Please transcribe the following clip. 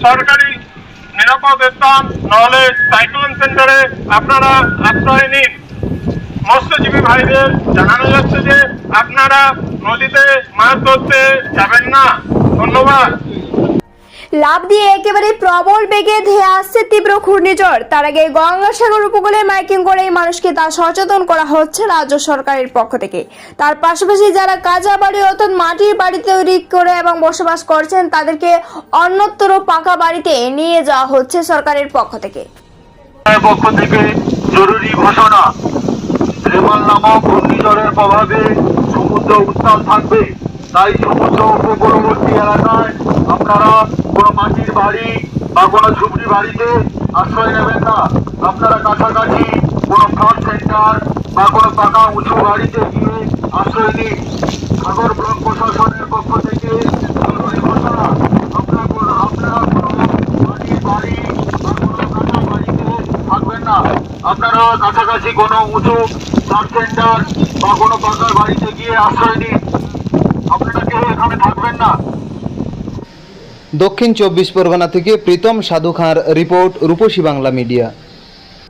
সরকারি নিরাপদ স্থান, নাহলে সাইক্লোন সেন্টারে আপনারা আশ্রয় নিন। মৎস্যজীবী ভাইদের জানানো যাচ্ছে যে আপনারা নদীতে মাছ ধরতে যাবেন না। ধন্যবাদ। লাভ দিয়ে একেবারে প্রবল বেগে ধেয়ে আসছে তীব্র ঘূর্ণিঝড়। তার আগে গঙ্গাসাগর উপকূলে মাইকিং করে মানুষকে তা সচেতন করা হচ্ছে রাজ্য সরকারের পক্ষ থেকে। তার পাশাপাশি যারা কাঁচা বাড়ি অর্থাৎ মাটির বাড়ি তৈরি করে এবং বসবাস করছেন, তাদেরকে অন্যত্র পাকা বাড়িতে নিয়ে যাওয়া হচ্ছে সরকারের পক্ষ থেকে। পক্ষ থেকে জরুরি ঘোষণা ঘূর্ণিঝড়ের প্রভাবে সমুদ্র উত্তাল থাকবে। তাই সমুদ্র উপকূলবর্তী এলাকায় আপনারা কোনো মাটির বাড়ি বা কোনো ঝুপড়ি বাড়িতে আশ্রয় নেবেন না। আপনারা কাছাকাছি কোনো ফ্লাড সেন্টার বা কোনো পাকা উঁচু বাড়িতে গিয়ে আশ্রয় নিন। সাগর ব্লক প্রশাসনের পক্ষ থেকে আপনারা আপনারা বাড়িতে থাকবেন না। আপনারা কাছাকাছি কোনো উঁচু সাব সেন্টার বা কোনো পাকার বাড়িতে গিয়ে আশ্রয় নিন। আপনারা কেউ এখানে থাকবেন না। দক্ষিণ চব্বিশ পরগনা থেকে প্রীতম সাধু খাঁর রিপোর্ট রূপসী বাংলা মিডিয়া।